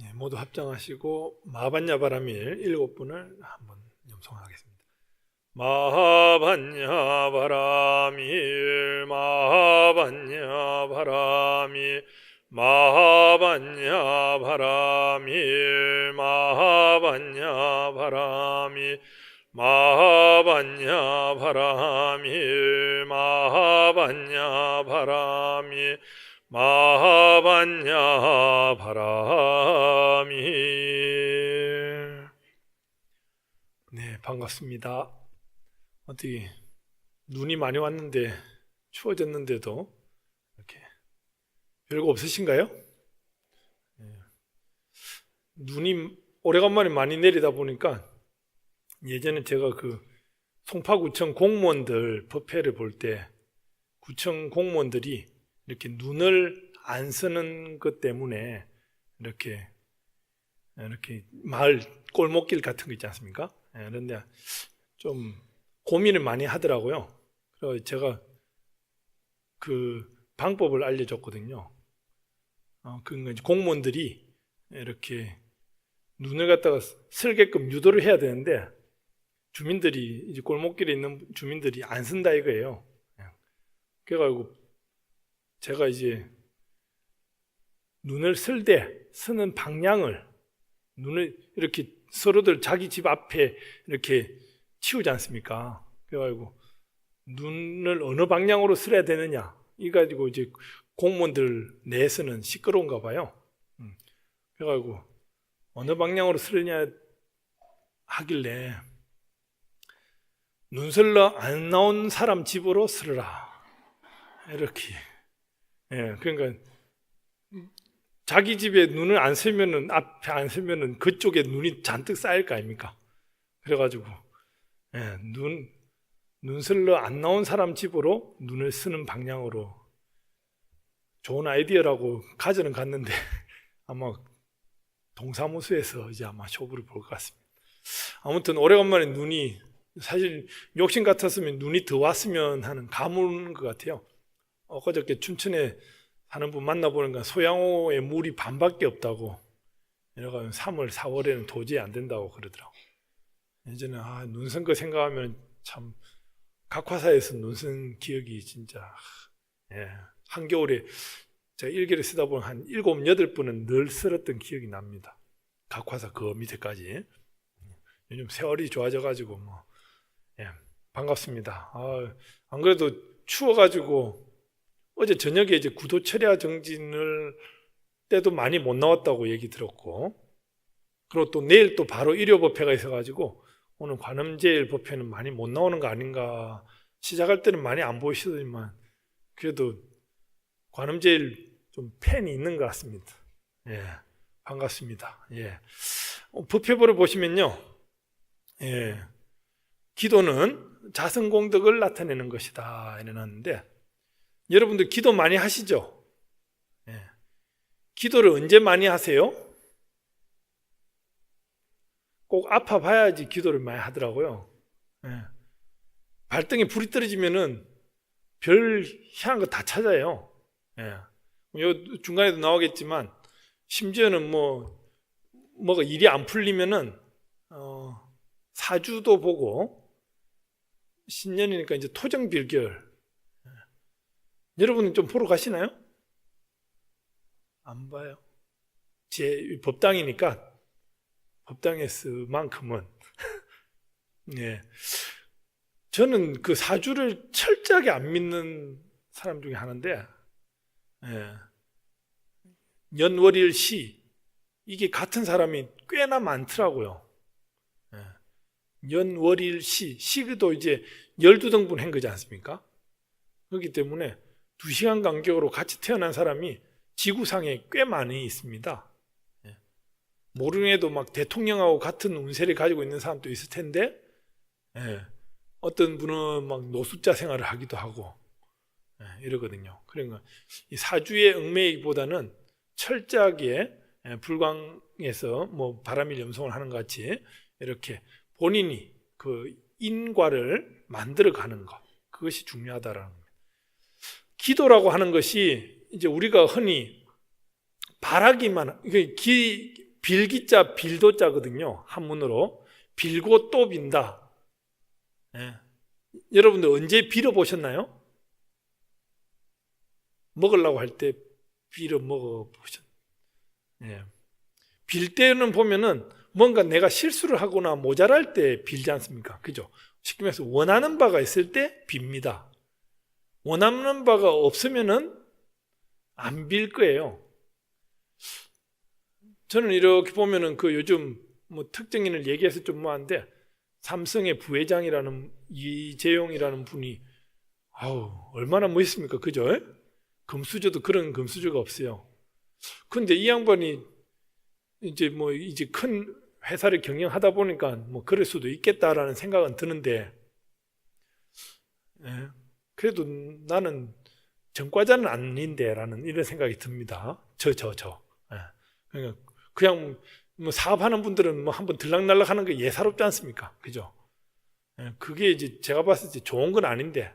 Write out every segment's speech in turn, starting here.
예, 모두 합장하시고 마반야 바라밀 일곱 분을 한번 염송하겠습니다. 마반야 바라밀 마반야 바라밀 마반야 바라밀 마반야 바라밀 마반야 바라밀 마반야 바라밀 마반야 바람이 네 반갑습니다 어떻게 눈이 많이 왔는데 추워졌는데도 이렇게 별거 없으신가요? 네. 눈이 오래간만에 많이 내리다 보니까 예전에 제가 그 송파구청 공무원들 법회를 볼 때 구청 공무원들이 이렇게 눈을 안 쓰는 것 때문에 이렇게 이렇게 마을 골목길 같은 거 있지 않습니까? 예, 그런데 좀 고민을 많이 하더라고요. 그래서 제가 그 방법을 알려줬거든요. 어, 이제 공무원들이 이렇게 눈을 갖다가 쓸게끔 유도를 해야 되는데 주민들이 이제 골목길에 있는 주민들이 안 쓴다 이거예요. 예. 그래가지고 제가 이제 눈을 쓸 때 쓰는 방향을 눈을 이렇게 서로들 자기 집 앞에 이렇게 치우지 않습니까? 그래가지고 눈을 어느 방향으로 쓸어야 되느냐 이 가지고 이제 공무원들 내에서는 시끄러운가 봐요. 음. 그래가지고 어느 방향으로 쓸느냐 하길래 눈슬러 안 나온 사람 집으로 쓸어라 이렇게 예, 그러니까 자기 집에 눈을 안 쓰면은 앞에 안 쓰면은 그쪽에 눈이 잔뜩 쌓일 거 아닙니까? 그래가지고 예, 눈 눈슬러 안 나온 사람 집으로 눈을 쓰는 방향으로 좋은 아이디어라고 가져는 갔는데 아마 동사무소에서 이제 아마 쇼부를 볼 것 같습니다. 아무튼 오래간만에 눈이 사실 욕심 같았으면 눈이 더 왔으면 하는 가문 것 같아요. 엊그저께 춘천에 사는 분 만나보니까 소양호에 물이 반밖에 없다고 이래가 3월, 4월에는 도저히 안 된다고 그러더라고. 예전에 아, 눈선 거 생각하면 참 각화사에서 눈선 기억이 진짜 예, 한겨울에 제가 일기를 쓰다 보면 한 일곱, 여덟 분은 늘 쓸었던 기억이 납니다. 각화사 그 밑에까지. 요즘 세월이 좋아져가지고 뭐 예, 반갑습니다. 아, 안 그래도 추워가지고 어제 저녁에 이제 구도 철야 정진을 때도 많이 못 나왔다고 얘기 들었고, 그리고 또 내일 또 바로 일요 법회가 있어가지고 오늘 관음제일 법회는 많이 못 나오는 거 아닌가. 시작할 때는 많이 안 보이시더니만 그래도 관음제일 좀 팬이 있는 것 같습니다. 예, 반갑습니다. 예, 어, 법회보를 보시면요, 예, 기도는 자성공덕을 나타내는 것이다 이래놨는데. 여러분들 기도 많이 하시죠? 예. 기도를 언제 많이 하세요? 꼭 아파 봐야지 기도를 많이 하더라고요. 예. 발등에 불이 떨어지면은 별 희한한 거 다 찾아요. 예. 요 중간에도 나오겠지만 심지어는 뭐 뭐가 일이 안 풀리면은 어, 사주도 보고 신년이니까 이제 토정 빌결 여러분은 좀 보러 가시나요? 안 봐요. 제 법당이니까 법당에서만큼은 예. 저는 그 사주를 철저하게 안 믿는 사람 중에 하나인데 예. 연월일 시 이게 같은 사람이 꽤나 많더라고요. 예. 연월일 시 시도 이제 12등분 한 거지 않습니까? 그렇기 때문에 두 시간 간격으로 같이 태어난 사람이 지구상에 꽤 많이 있습니다. 예. 모르게도 막 대통령하고 같은 운세를 가지고 있는 사람도 있을 텐데, 예. 어떤 분은 막 노숙자 생활을 하기도 하고, 예. 이러거든요. 그러니까 이 사주의 얽매이기보다는 철저하게 예, 불광에서 뭐 바람이 염송을 하는 것 같이 이렇게 본인이 그 인과를 만들어 가는 것, 그것이 중요하다라는. 기도라고 하는 것이 이제 우리가 흔히 바라기만 기 빌기자 빌도자거든요. 한문으로 빌고 또 빈다. 예. 여러분들 언제 빌어 보셨나요? 먹으려고 할 때 빌어 먹어 보셨. 예. 빌 때는 보면은 뭔가 내가 실수를 하거나 모자랄 때 빌지 않습니까? 그죠? 쉽게 말해서 원하는 바가 있을 때 빕니다. 원하는 바가 없으면은 안 빌 거예요. 저는 이렇게 보면은 그 요즘 뭐 특정인을 얘기해서 좀 뭐한데 삼성의 부회장이라는 이재용이라는 분이 아우 얼마나 멋있습니까, 그죠? 금수저도 그런 금수저가 없어요. 근데 이 양반이 이제 뭐 이제 큰 회사를 경영하다 보니까 뭐 그럴 수도 있겠다라는 생각은 드는데 예, 그래도 나는 전과자는 아닌데라는 이런 생각이 듭니다. 저 저 저. 예, 그러니까 그냥 뭐 사업하는 분들은 뭐 한번 들락날락 하는 게 예사롭지 않습니까? 그죠? 예, 그게 이제 제가 봤을 때 좋은 건 아닌데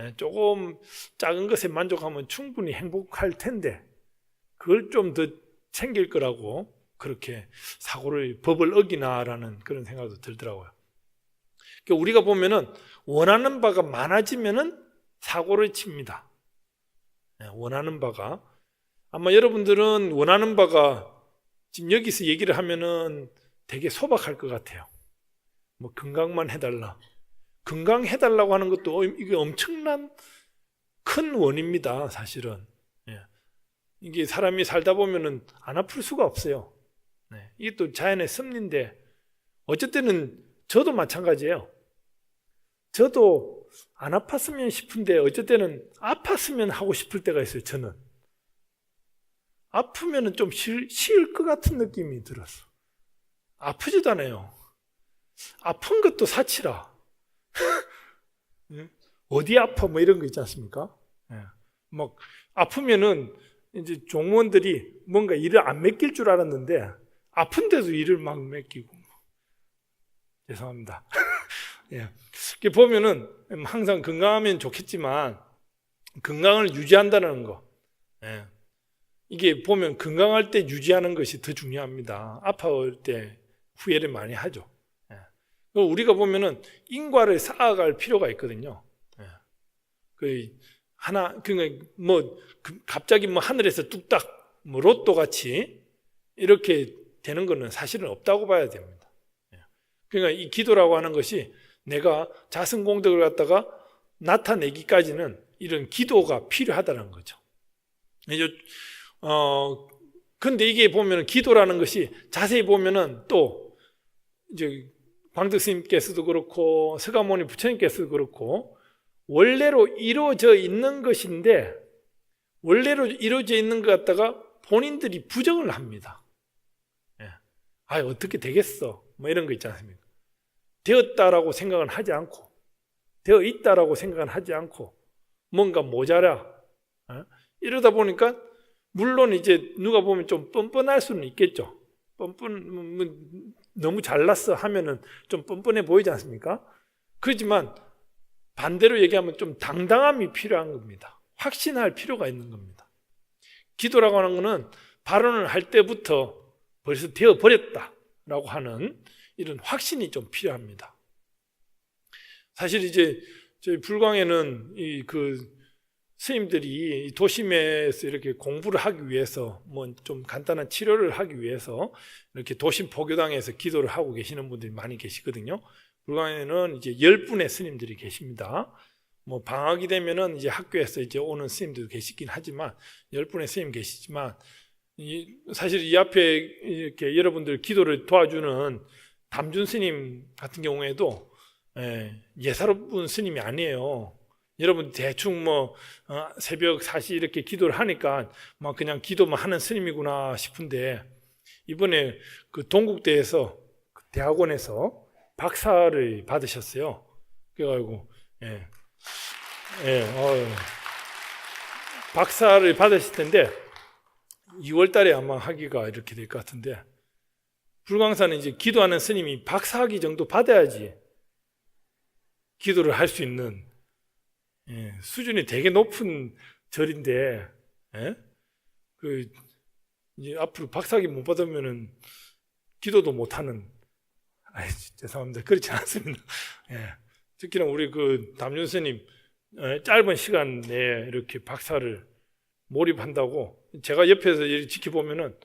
예, 조금 작은 것에 만족하면 충분히 행복할 텐데 그걸 좀 더 챙길 거라고 그렇게 사고를 법을 어기나라는 그런 생각도 들더라고요. 그러니까 우리가 보면은 원하는 바가 많아지면은 사고를 칩니다. 예, 원하는 바가 아마 여러분들은 원하는 바가 지금 여기서 얘기를 하면은 되게 소박할 것 같아요. 뭐 건강만 해달라. 건강 해달라고 하는 것도 이게 엄청난 큰 원입니다, 사실은. 예. 이게 사람이 살다 보면은 안 아플 수가 없어요. 네. 이게 또 자연의 섭리인데, 어쨌든 저도 마찬가지예요. 저도 안 아팠으면 싶은데, 어쨌든 아팠으면 하고 싶을 때가 있어요, 저는. 아프면은 좀 쉴, 쉴것 같은 느낌이 들었어. 아프지도 않아요. 아픈 것도 사치라. 예? 어디 아파 뭐 이런 거 있지 않습니까? 예. 막 아프면은 이제 종무원들이 뭔가 일을 안 맡길 줄 알았는데 아픈데도 일을 막 맡기고 죄송합니다. 예. 이렇게 보면은 항상 건강하면 좋겠지만 건강을 유지한다는 거. 예. 이게 보면 건강할 때 유지하는 것이 더 중요합니다. 아파올 때 후회를 많이 하죠. 예. 우리가 보면은 인과를 쌓아갈 필요가 있거든요. 예. 그 하나 그뭐 갑자기 뭐 하늘에서 뚝딱 뭐 로또 같이 이렇게 되는 것은 사실은 없다고 봐야 됩니다. 예. 그러니까 이 기도라고 하는 것이 내가 자선 공덕을 갖다가 나타내기까지는 이런 기도가 필요하다는 거죠. 어, 근데 이게 보면 기도라는 것이 자세히 보면은 또 이제 광덕 스님께서도 그렇고 서가모니 부처님께서도 그렇고 원래로 이루어져 있는 것인데 원래로 이루어져 있는 것 같다가 본인들이 부정을 합니다. 예. 아 어떻게 되겠어? 뭐 이런 거 있지 않습니까? 되었다라고 생각은 하지 않고 되어 있다라고 생각은 하지 않고 뭔가 모자라 예? 이러다 보니까 물론 이제 누가 보면 좀 뻔뻔할 수는 있겠죠. 뻔뻔 뭐, 너무 잘났어 하면은 좀 뻔뻔해 보이지 않습니까? 그렇지만 반대로 얘기하면 좀 당당함이 필요한 겁니다. 확신할 필요가 있는 겁니다. 기도라고 하는 것은 발언을 할 때부터 벌써 되어 버렸다라고 하는 이런 확신이 좀 필요합니다. 사실 이제 저희 불광에는 이 그 스님들이 도심에서 이렇게 공부를 하기 위해서 뭐 좀 간단한 치료를 하기 위해서 이렇게 도심 포교당에서 기도를 하고 계시는 분들이 많이 계시거든요. 불광에는 이제 열 분의 스님들이 계십니다. 뭐 방학이 되면은 이제 학교에서 이제 오는 스님들도 계시긴 하지만 열 분의 스님 계시지만 이 사실 이 앞에 이렇게 여러분들 기도를 도와주는 담준 스님 같은 경우에도 예, 예사롭은 스님이 아니에요. 여러분 대충 뭐 어, 새벽 4시 이렇게 기도를 하니까 막 그냥 기도만 하는 스님이구나 싶은데 이번에 그 동국대에서 그 대학원에서 박사를 받으셨어요. 그래가지고 예, 예, 어, 박사를 받으실 텐데 2월달에 아마 하기가 이렇게 될 것 같은데 불광사는 이제 기도하는 스님이 박사학위 정도 받아야지 기도를 할 수 있는 예, 수준이 되게 높은 절인데, 예? 그 이제 앞으로 박사기 못 받으면은 기도도 못 하는 아이 죄송합니다. 그렇지 않습니다. 예. 특히나 우리 그 담윤 스님 어, 짧은 시간 내에 이렇게 박사를 몰입한다고 제가 옆에서 지켜보면은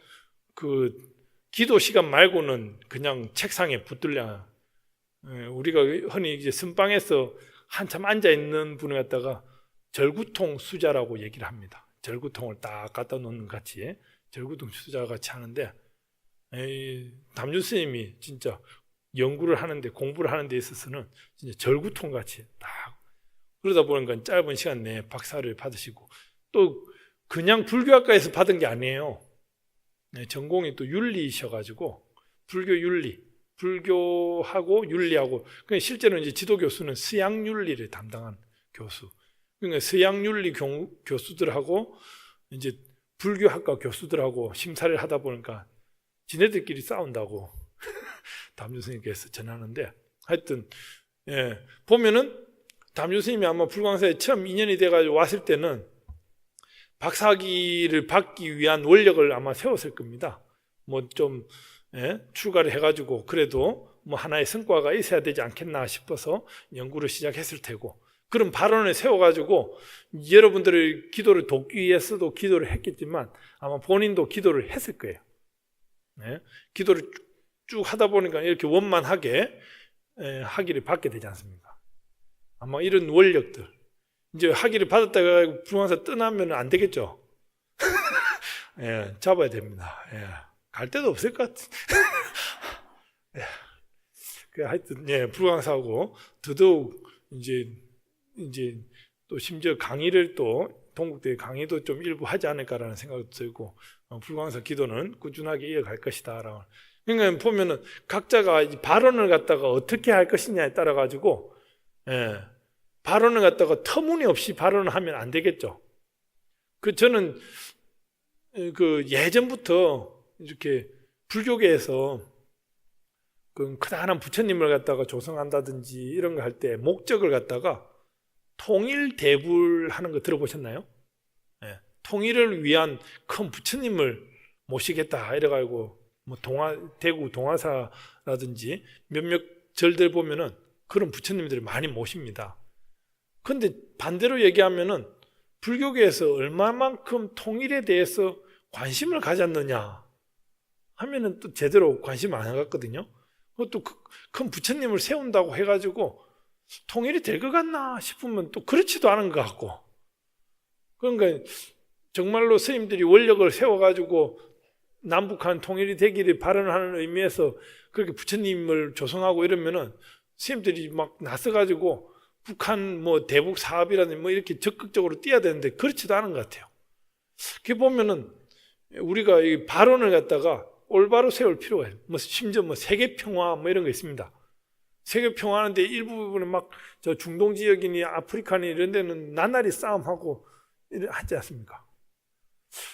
그 기도 시간 말고는 그냥 책상에 붙들려 예, 우리가 흔히 이제 선방에서 한참 앉아 있는 분을 갖다가 절구통 수자라고 얘기를 합니다. 절구통을 딱 갖다 놓는 같이 절구통 수자 같이 하는데 에이, 담주 스님이 진짜 연구를 하는데 공부를 하는 데 있어서는 진짜 절구통 같이 딱 그러다 보니까 짧은 시간 내에 박사를 받으시고 또 그냥 불교학과에서 받은 게 아니에요. 네, 전공이 또 윤리이셔가지고 불교 윤리, 불교하고 윤리하고 그러니까 실제로 이제 지도 교수는 서양 윤리를 담당한 교수. 그러니까 서양 윤리 교, 교수들하고 이제 불교학과 교수들하고 심사를 하다 보니까 지네들끼리 싸운다고 담주 스님께서 전하는데 하여튼 예, 보면은 담주 스님이 아마 불광사에 처음 인연이 돼가지고 왔을 때는 박사학위를 받기 위한 원력을 아마 세웠을 겁니다. 뭐좀 출가를 해가지고 그래도 뭐 하나의 성과가 있어야 되지 않겠나 싶어서 연구를 시작했을 테고 그런 발언을 세워가지고 여러분들의 기도를 돕기 위해서도 기도를 했겠지만 아마 본인도 기도를 했을 거예요. 네? 기도를 쭉, 쭉 하다 보니까 이렇게 원만하게 에, 학위를 받게 되지 않습니까? 아마 이런 원력들 이제 학위를 받았다가 불광사 떠나면 안 되겠죠. 예, 잡아야 됩니다. 예, 갈 데도 없을 것 같은. 예, 그 하여튼 예, 불광사하고 더더욱 이제 이제 또 심지어 강의를 또 동국대 강의도 좀 일부 하지 않을까라는 생각도 들고 어, 불광사 기도는 꾸준하게 이어갈 것이다라고. 그러니까 보면은 각자가 발언을 갖다가 어떻게 할 것이냐에 따라 가지고 예, 발언을 갖다가 터무니없이 발언을 하면 안 되겠죠. 그 저는 그 예전부터 이렇게 불교계에서 그 크다란 부처님을 갖다가 조성한다든지 이런 거 할 때 목적을 갖다가 통일 대불하는 거 들어보셨나요? 네. 통일을 위한 큰 부처님을 모시겠다 이래가지고 뭐 동화 대구 동화사라든지 몇몇 절들 보면은 그런 부처님들을 많이 모십니다. 근데 반대로 얘기하면은 불교계에서 얼마만큼 통일에 대해서 관심을 가졌느냐 하면은 또 제대로 관심 안 갖거든요. 그것도 큰 부처님을 세운다고 해가지고 통일이 될 것 같나 싶으면 또 그렇지도 않은 것 같고. 그러니까 정말로 스님들이 원력을 세워가지고 남북한 통일이 되기를 바라는 의미에서 그렇게 부처님을 조성하고 이러면은 스님들이 막 나서가지고 북한 뭐 대북 사업이라든지 뭐 이렇게 적극적으로 뛰어야 되는데 그렇지도 않은 것 같아요. 그 보면은 우리가 이 발언을 갖다가 올바로 세울 필요가 있어요. 뭐 심지어 뭐 세계 평화 뭐 이런 거 있습니다. 세계 평화하는데 일부분은 막 저 중동 지역이니 아프리카니 이런 데는 나날이 싸움하고 하지 않습니까?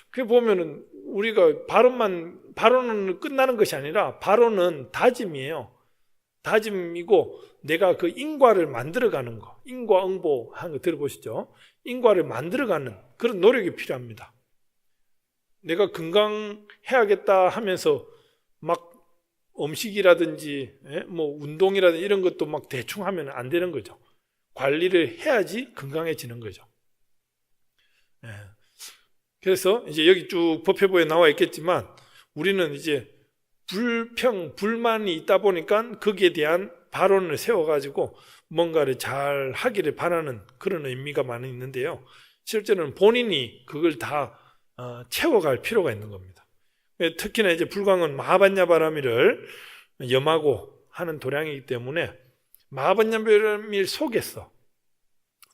그 보면은 우리가 발언만 발언은 끝나는 것이 아니라 발언은 다짐이에요. 다짐이고 내가 그 인과를 만들어가는 거, 인과응보 하는 거 들어보시죠? 인과를 만들어가는 그런 노력이 필요합니다. 내가 건강해야겠다 하면서 막 음식이라든지 예? 뭐 운동이라든지 이런 것도 막 대충 하면 안 되는 거죠. 관리를 해야지 건강해지는 거죠. 예. 그래서 이제 여기 쭉 법회부에 나와 있겠지만 우리는 이제 불평, 불만이 있다 보니까 거기에 대한 발언을 세워가지고 뭔가를 잘 하기를 바라는 그런 의미가 많이 있는데요. 실제로는 본인이 그걸 다 어, 채워갈 필요가 있는 겁니다. 특히나 이제 불광은 마하반야바라미를 염하고 하는 도량이기 때문에 마하반야바라미 속에서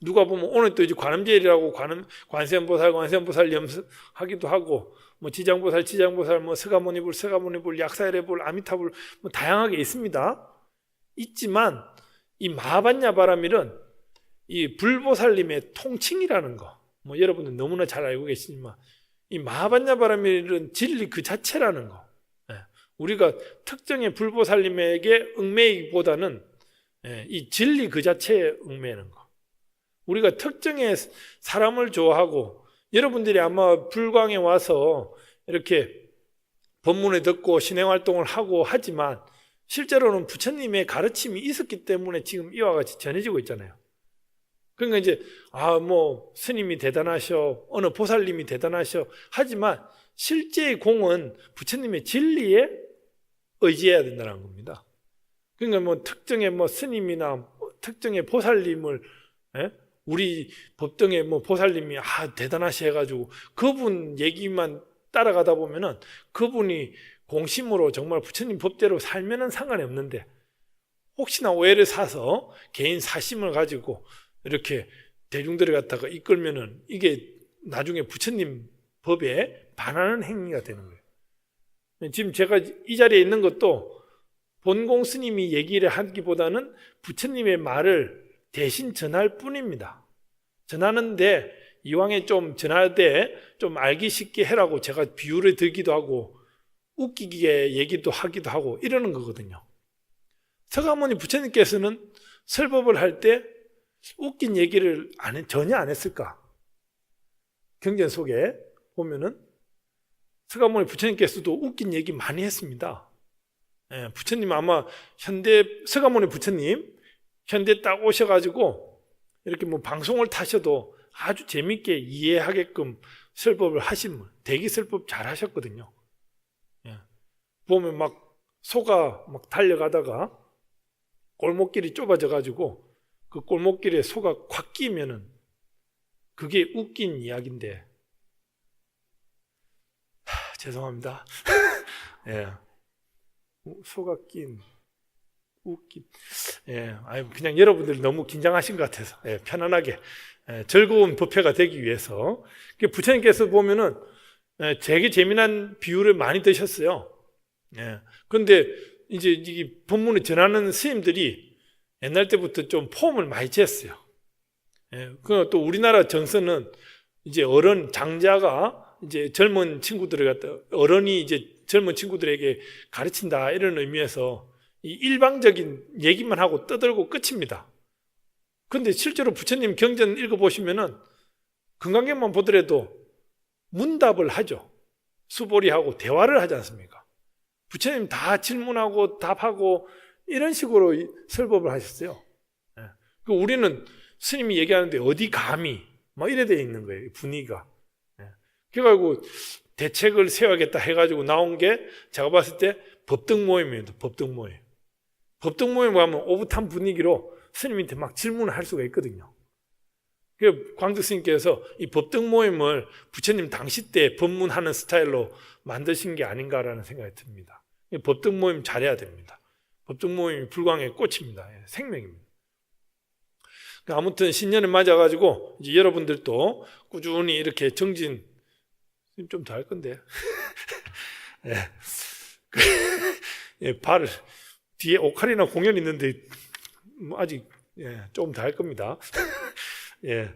누가 보면 오늘 또 이제 관음제일이라고 관음 관세음보살 관세음보살 염하기도 하고 뭐 지장보살 지장보살 뭐 서가모니불 서가모니불 약사레불 아미타불 뭐 다양하게 있습니다. 있지만 이 마하반야바라밀은 이 불보살님의 통칭이라는 거. 뭐 여러분들 너무나 잘 알고 계시지만 이 마하반야바라밀은 진리 그 자체라는 거. 예. 우리가 특정의 불보살님에게 얽매이기보다는 예, 이 진리 그 자체에 얽매이는 거. 우리가 특정의 사람을 좋아하고 여러분들이 아마 불광에 와서 이렇게 법문을 듣고 신행 활동을 하고 하지만 실제로는 부처님의 가르침이 있었기 때문에 지금 이와 같이 전해지고 있잖아요. 그러니까 이제 아 뭐 스님이 대단하셔 어느 보살님이 대단하셔 하지만 실제의 공은 부처님의 진리에 의지해야 된다는 겁니다. 그러니까 뭐 특정의 뭐 스님이나 특정의 보살님을 예? 우리 법정의 뭐 보살님이 아 대단하시 해가지고 그분 얘기만 따라가다 보면은 그분이 공심으로 정말 부처님 법대로 살면은 상관이 없는데 혹시나 오해를 사서 개인 사심을 가지고 이렇게 대중들을 갖다가 이끌면은 이게 나중에 부처님 법에 반하는 행위가 되는 거예요. 지금 제가 이 자리에 있는 것도 본공 스님이 얘기를 하기보다는 부처님의 말을 대신 전할 뿐입니다. 전하는데 이왕에 좀 전할 때 좀 알기 쉽게 해라고 제가 비유를 들기도 하고 웃기게 얘기도 하기도 하고 이러는 거거든요. 서가모니 부처님께서는 설법을 할 때 웃긴 얘기를 안 했- 전혀 안 했을까? 경전 속에 보면은 서가모니 부처님께서도 웃긴 얘기 많이 했습니다. 예, 부처님 아마 현대 서가모니 부처님 현대 딱 오셔가지고 이렇게 뭐 방송을 타셔도 아주 재밌게 이해하게끔 설법을 하신 분, 대기 설법 잘 하셨거든요. 예. 보면 막 소가 막 달려가다가 골목길이 좁아져 가지고 그 골목길에 소가 콱 끼면은 그게 웃긴 이야기인데 하, 죄송합니다. 예. 소가 낀 웃긴 예, 아유 그냥 여러분들 너무 긴장하신 것 같아서 예, 편안하게 예, 즐거운 법회가 되기 위해서 그 부처님께서 보면은 예, 되게 재미난 비유를 많이 드셨어요. 예, 그런데 이제 이 본문을 전하는 스님들이 옛날 때부터 좀 폼을 많이 쟀어요. 예, 그또 우리나라 정서는 이제 어른 장자가 이제 젊은 친구들을 갖다 어른이 이제 젊은 친구들에게 가르친다 이런 의미에서 이 일방적인 얘기만 하고 떠들고 끝입니다. 근데 실제로 부처님 경전 읽어보시면은 건강경만 보더라도 문답을 하죠. 수보리하고 대화를 하지 않습니까? 부처님 다 질문하고 답하고 이런 식으로 이 설법을 하셨어요. 예. 그 우리는 스님이 얘기하는데 어디 감히 막 이래 돼 있는 거예요. 분위기가. 예. 그래가지고 대책을 세워야겠다 해가지고 나온 게 제가 봤을 때 법등 모임입니다. 법등 모임. 법등 모임 가면 오붓한 분위기로 스님한테 막 질문을 할 수가 있거든요. 그 광주 스님께서 이 법등 모임을 부처님 당시 때 법문하는 스타일로 만드신 게 아닌가라는 생각이 듭니다. 이 법등 모임 잘해야 됩니다. 법등 모임이 불광의 꽃입니다. 예, 생명입니다. 그 아무튼 신년을 맞아가지고 이제 여러분들도 꾸준히 이렇게 정진 좀 더 할 건데. 예. 그, 예, 발 뒤에 오카리나 공연 있는데 뭐 아직 예, 조금 더 할 겁니다. 예.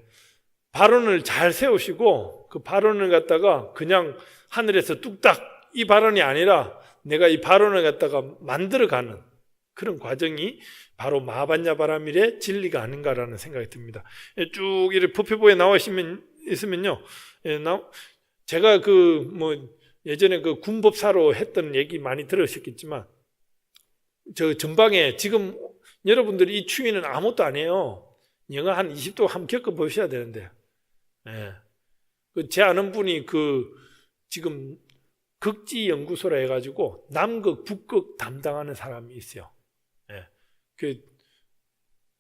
발언을 잘 세우시고 그 발언을 갖다가 그냥 하늘에서 뚝딱 이 발언이 아니라 내가 이 발언을 갖다가 만들어가는 그런 과정이 바로 마반야바라밀의 진리가 아닌가라는 생각이 듭니다. 예, 쭉 이렇게 법회보에 나오시면 있으면요, 예, 나, 제가 그 뭐 예전에 그 군법사로 했던 얘기 많이 들으셨겠지만 저 전방에 지금 여러분들이 이 추위는 아무것도 아니에요. 영하 한 20도 한번 겪어보셔야 되는데. 예. 그제 아는 분이 그 지금 극지 연구소라 해가지고 남극, 북극 담당하는 사람이 있어요. 예. 그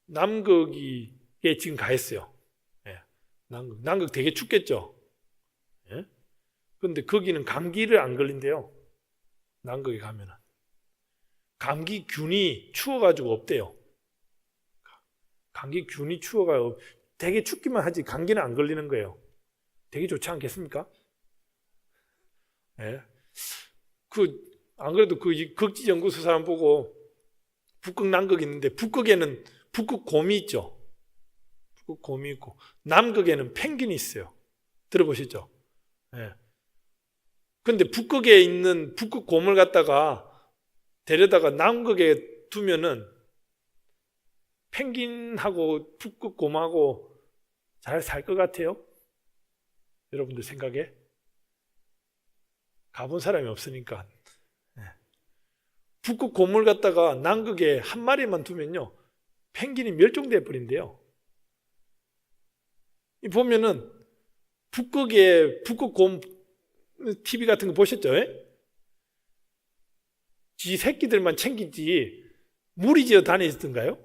남극이에 지금 가 있어요. 예. 남극, 남극 되게 춥겠죠. 예. 근데 거기는 감기를 안 걸린대요. 남극에 가면은. 감기균이 추워가지고 없대요. 감기균이 추워가 되게 춥기만 하지 감기는 안 걸리는 거예요. 되게 좋지 않겠습니까? 예. 그, 안 그래도 그 극지 연구소 사람 보고 북극, 남극 있는데 북극에는 북극 곰이 있죠. 북극 곰이 있고 남극에는 펭귄이 있어요. 들어보시죠? 예. 근데 북극에 있는 북극 곰을 갖다가 데려다가 남극에 두면은 펭귄하고 북극 곰하고 잘 살 것 같아요? 여러분들 생각에? 가본 사람이 없으니까. 북극 곰을 갖다가 남극에 한 마리만 두면요. 펭귄이 멸종돼 버린대요. 이 보면은 북극에 북극 곰 TV 같은 거 보셨죠? 예? 지 새끼들만 챙기지 무리 지어 다니던가요?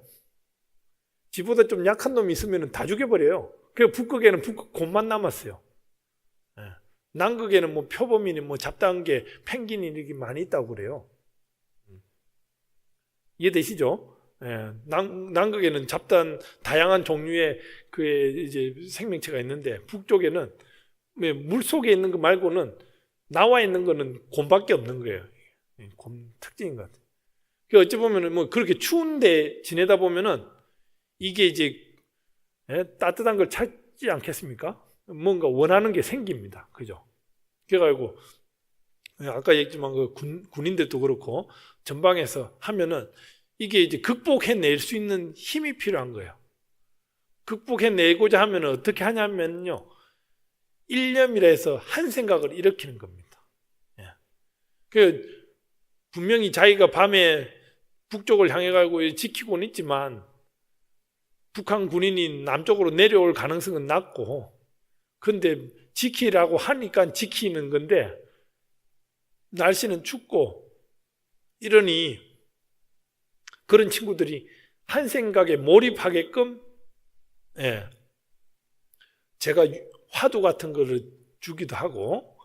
지보다 좀 약한 놈이 있으면 다 죽여버려요. 그 북극에는 북극 곰만 남았어요. 예. 남극에는 뭐 표범이니 뭐 잡다한 게 펭귄이 이렇게 많이 있다고 그래요. 음. 이해되시죠? 예. 남, 남극에는 잡다한 다양한 종류의 그 이제 생명체가 있는데 북쪽에는 뭐물 속에 있는 거 말고는 나와 있는 거는 곰밖에 없는 거예요. 예, 곰 특징인 것 같아요. 그 어찌 보면은 뭐 그렇게 추운데 지내다 보면은 이게 이제 예, 따뜻한 걸 찾지 않겠습니까? 뭔가 원하는 게 생깁니다. 그죠? 그래가지고 예, 아까 얘기했지만 그 군, 군인들도 그렇고 전방에서 하면은 이게 이제 극복해낼 수 있는 힘이 필요한 거예요. 극복해내고자 하면 어떻게 하냐면요. 일념이라 해서 한 생각을 일으키는 겁니다. 예. 그 분명히 자기가 밤에 북쪽을 향해 가고 지키고는 있지만 북한 군인이 남쪽으로 내려올 가능성은 낮고 근데 지키라고 하니까 지키는 건데 날씨는 춥고 이러니 그런 친구들이 한 생각에 몰입하게끔 예. 제가 화두 같은 거를 주기도 하고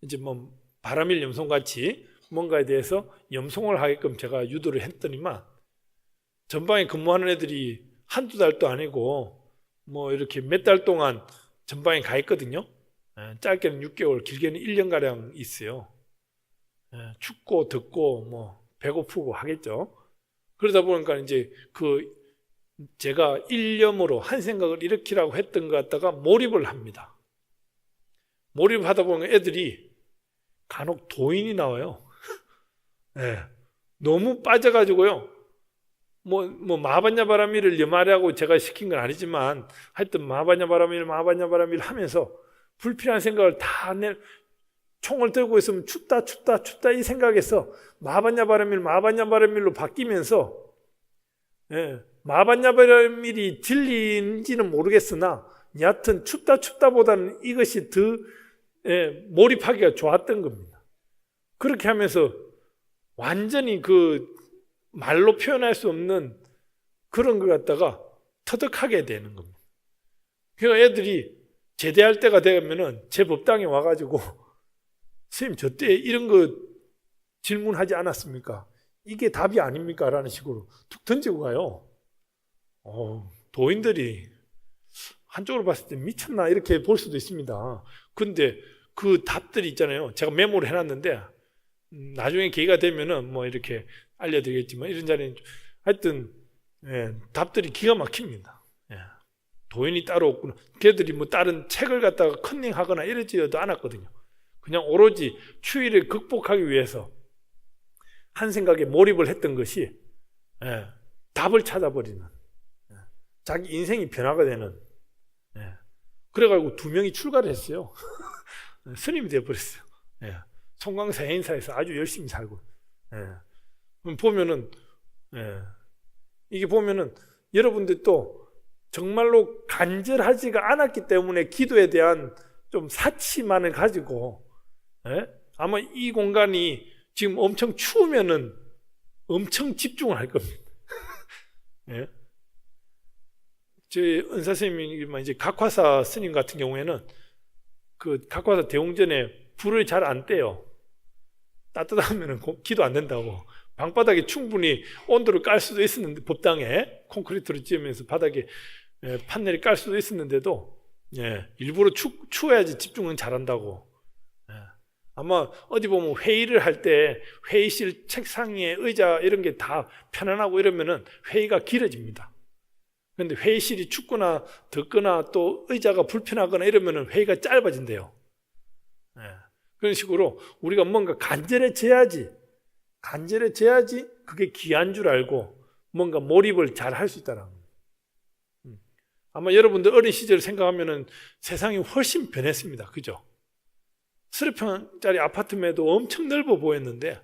이제 뭐 바람일 염송 같이 뭔가에 대해서 염송을 하게끔 제가 유도를 했더니만 전방에 근무하는 애들이 한두 달도 아니고 뭐 이렇게 몇 달 동안 전방에 가 있거든요. 예, 짧게는 6개월, 길게는 1년가량 있어요. 예, 춥고 덥고 뭐 배고프고 하겠죠. 그러다 보니까 이제 그 제가 일념으로 한 생각을 일으키라고 했던 것 갖다가 몰입을 합니다. 몰입하다 보면 애들이 간혹 도인이 나와요. 네. 너무 빠져가지고요. 뭐, 뭐, 마바냐 바라미를 염하라고 제가 시킨 건 아니지만, 하여튼 마바냐 바라미를 마바냐 바라미를 하면서 불필요한 생각을 다 내, 총을 들고 있으면 춥다, 춥다, 춥다 이 생각에서 마바냐 바라밀, 마바냐 바라밀로 바뀌면서, 예, 마바냐 바라밀이 진리인지는 모르겠으나, 여하튼 춥다, 춥다보다는 이것이 더 예, 몰입하기가 좋았던 겁니다. 그렇게 하면서 완전히 그 말로 표현할 수 없는 그런 걸 갖다가 터득하게 되는 겁니다. 그러니까 애들이 제대할 때가 되면은 제 법당에 와가지고 선생님 저 때 이런 거 질문하지 않았습니까? 이게 답이 아닙니까? 라는 식으로 툭 던지고 가요. 어, 도인들이 한쪽으로 봤을 때 미쳤나 이렇게 볼 수도 있습니다. 근데 그 답들이 있잖아요. 제가 메모를 해놨는데 음, 나중에 기회가 되면은 뭐 이렇게 알려드리겠지만 이런 자리는 하여튼 예, 답들이 기가 막힙니다. 예. 도인이 따로 없구나. 걔들이 뭐 다른 책을 갖다가 컨닝하거나 이러지도 않았거든요. 그냥 오로지 추위를 극복하기 위해서 한 생각에 몰입을 했던 것이 예, 답을 찾아버리는 예, 자기 인생이 변화가 되는 예. 그래가지고 두 명이 출가를 했어요. 스님이 되어버렸어요. 예. 송광사 해인사에서 아주 열심히 살고. 예. 보면은, 예. 이게 보면은 여러분들 또 정말로 간절하지가 않았기 때문에 기도에 대한 좀 사치만을 가지고, 예? 아마 이 공간이 지금 엄청 추우면은 엄청 집중을 할 겁니다. 예? 저희 은사 스님이 이제 각화사 스님 같은 경우에는 그 각화사 대웅전에 불을 잘 안 떼요. 따뜻하면 기도 안 된다고. 방바닥에 충분히 온도를 깔 수도 있었는데 법당에 콘크리트를 지으면서 바닥에 예, 판넬이 깔 수도 있었는데도 예, 일부러 추, 추워야지 집중은 잘한다고. 예. 아마 어디 보면 회의를 할 때 회의실 책상에 의자 이런 게 다 편안하고 이러면은 회의가 길어집니다. 그런데 회의실이 춥거나 덥거나 또 의자가 불편하거나 이러면은 회의가 짧아진대요. 예. 그런 식으로 우리가 뭔가 간절해져야지, 간절해져야지 그게 귀한 줄 알고 뭔가 몰입을 잘 할 수 있다는 겁니다. 음. 아마 여러분들 어린 시절 생각하면은 세상이 훨씬 변했습니다. 그죠? 수십평짜리 아파트매도 엄청 넓어 보였는데,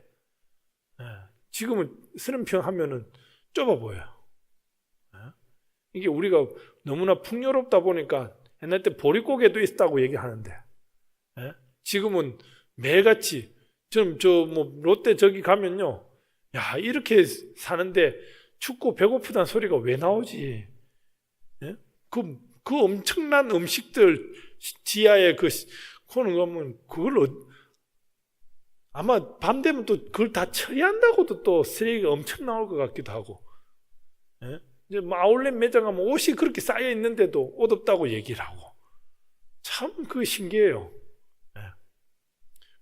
예. 지금은 쓰는평 하면은 좁아 보여요. 예? 이게 우리가 너무나 풍요롭다 보니까 옛날 때 보릿고개도 있다고 얘기하는데 예? 지금은 매일같이 좀저뭐 롯데 저기 가면요 야 이렇게 사는데 춥고 배고프다는 소리가 왜 나오지 예? 그, 그 엄청난 음식들 지하에 그 시- 코는 가면 그걸 어- 아마 밤 되면 또 그걸 다 처리한다고도 또 쓰레기가 엄청 나올 것 같기도 하고 예? 이제 뭐 아울렛 매장 가면 옷이 그렇게 쌓여 있는데도 옷 없다고 얘기를 하고 참그 신기해요.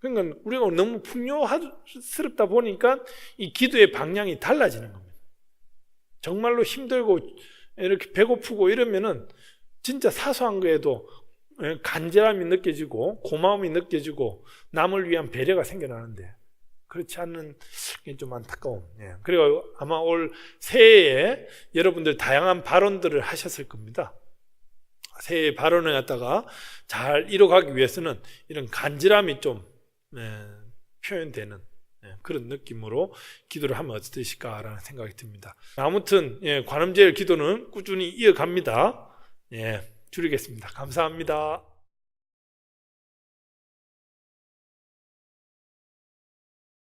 예. 그러니까 우리가 너무 풍요스럽다 보니까 이 기도의 방향이 달라지는 겁니다. 정말로 힘들고 이렇게 배고프고 이러면은 진짜 사소한 거에도 예, 간절함이 느껴지고 고마움이 느껴지고 남을 위한 배려가 생겨나는데 그렇지 않는 게 좀 안타까움. 예. 그리고 아마 올 새해에 여러분들 다양한 발언들을 하셨을 겁니다. 새해 발언을 갖다가 잘 이뤄가기 위해서는 이런 간절함이 좀 예, 표현되는 예, 그런 느낌으로 기도를 하면 어떠실까라는 생각이 듭니다. 아무튼 예, 관음제일 기도는 꾸준히 이어갑니다. 예, 줄이겠습니다. 감사합니다.